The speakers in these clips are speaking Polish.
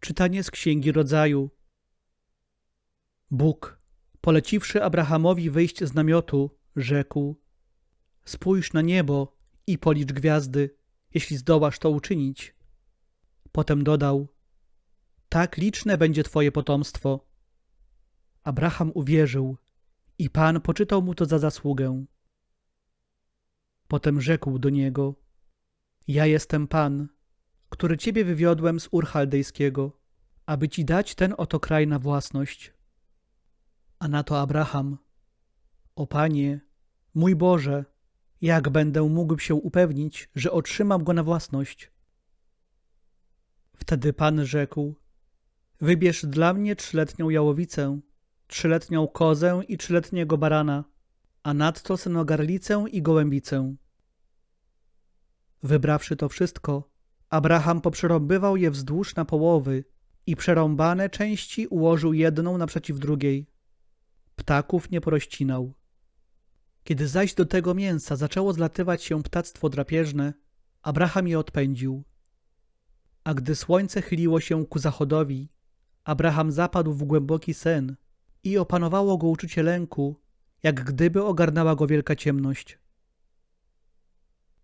Czytanie z Księgi Rodzaju. Bóg, poleciwszy Abrahamowi wyjść z namiotu, rzekł: Spójrz na niebo i policz gwiazdy, jeśli zdołasz to uczynić. Potem dodał: Tak liczne będzie Twoje potomstwo. Abraham uwierzył i Pan poczytał mu to za zasługę. Potem rzekł do niego: Ja jestem Pan, który ciebie wywiodłem z Ur Chaldejskiego, aby ci dać ten oto kraj na własność. A na to Abraham: O Panie, mój Boże, jak będę mógł się upewnić, że otrzymam go na własność? Wtedy Pan rzekł: Wybierz dla mnie trzyletnią jałowicę, trzyletnią kozę i trzyletniego barana, a nadto synogarlicę i gołębicę. Wybrawszy to wszystko, Abraham poprzerąbywał je wzdłuż na połowy i przerąbane części ułożył jedną naprzeciw drugiej. Ptaków nie porościnał. Kiedy zaś do tego mięsa zaczęło zlatywać się ptactwo drapieżne, Abraham je odpędził. A gdy słońce chyliło się ku zachodowi, Abraham zapadł w głęboki sen i opanowało go uczucie lęku, jak gdyby ogarnęła go wielka ciemność.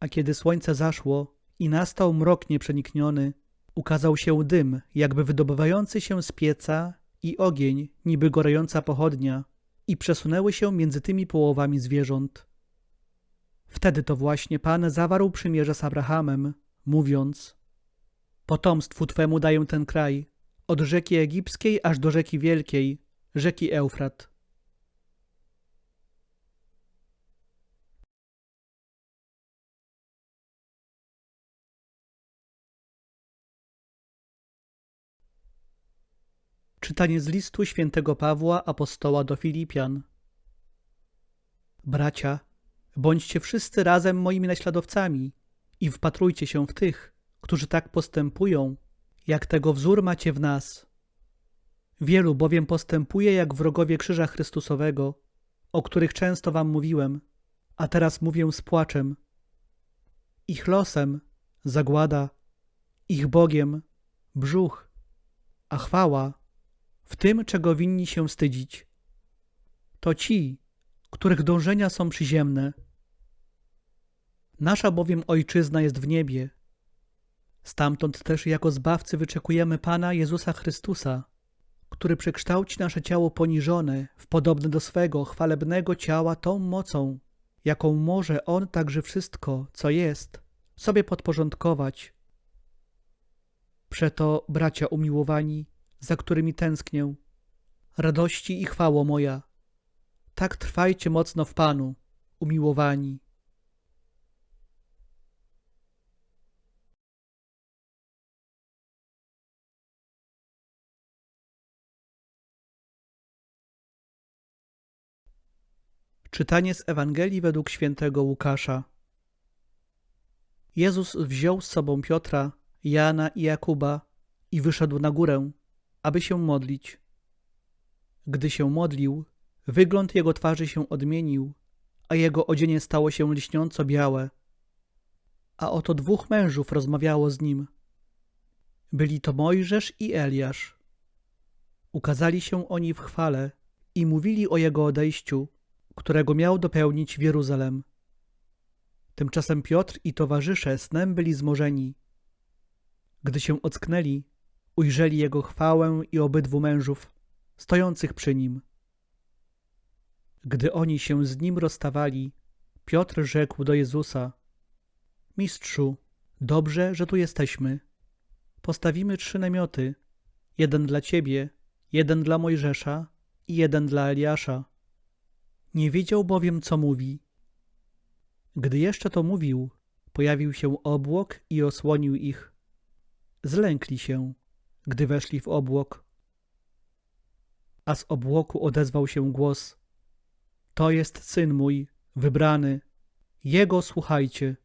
A kiedy słońce zaszło i nastał mrok nieprzenikniony, ukazał się dym, jakby wydobywający się z pieca i ogień, niby gorejąca pochodnia, i przesunęły się między tymi połowami zwierząt. Wtedy to właśnie Pan zawarł przymierze z Abrahamem, mówiąc: Potomstwu twemu daję ten kraj, od rzeki egipskiej aż do rzeki wielkiej, rzeki Eufrat. Czytanie z listu świętego Pawła apostoła do Filipian. Bracia, bądźcie wszyscy razem moimi naśladowcami i wpatrujcie się w tych, którzy tak postępują, jak tego wzór macie w nas. Wielu bowiem postępuje jak wrogowie krzyża Chrystusowego, o których często wam mówiłem, a teraz mówię z płaczem. Ich losem zagłada, ich Bogiem brzuch, a chwała w tym, czego winni się wstydzić. To ci, których dążenia są przyziemne. Nasza bowiem ojczyzna jest w niebie. Stamtąd też jako zbawcy wyczekujemy Pana Jezusa Chrystusa, który przekształci nasze ciało poniżone w podobne do swego chwalebnego ciała tą mocą, jaką może On także wszystko, co jest, sobie podporządkować. Przeto, bracia umiłowani, za którymi tęsknię. Radości i chwało moja. Tak trwajcie mocno w Panu, umiłowani. Czytanie z Ewangelii według świętego Łukasza. Jezus wziął z sobą Piotra, Jana i Jakuba i wyszedł na górę aby się modlić. Gdy się modlił, wygląd jego twarzy się odmienił, a jego odzienie stało się lśniąco białe. A oto dwóch mężów rozmawiało z nim. Byli to Mojżesz i Eliasz. Ukazali się oni w chwale i mówili o jego odejściu, którego miał dopełnić w Jeruzalem. Tymczasem Piotr i towarzysze snem byli zmorzeni. Gdy się ocknęli, ujrzeli jego chwałę i obydwu mężów stojących przy nim. Gdy oni się z nim rozstawali, Piotr rzekł do Jezusa: Mistrzu, dobrze, że tu jesteśmy. Postawimy trzy namioty: jeden dla ciebie, jeden dla Mojżesza i jeden dla Eliasza. Nie wiedział bowiem, co mówi. Gdy jeszcze to mówił, pojawił się obłok i osłonił ich. Zlękli się gdy weszli w obłok. A z obłoku odezwał się głos: To jest syn mój, wybrany, jego słuchajcie.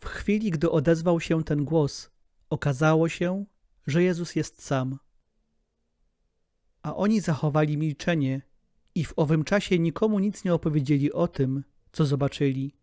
W chwili, gdy odezwał się ten głos, okazało się, że Jezus jest sam. A oni zachowali milczenie i w owym czasie nikomu nic nie opowiedzieli o tym, co zobaczyli.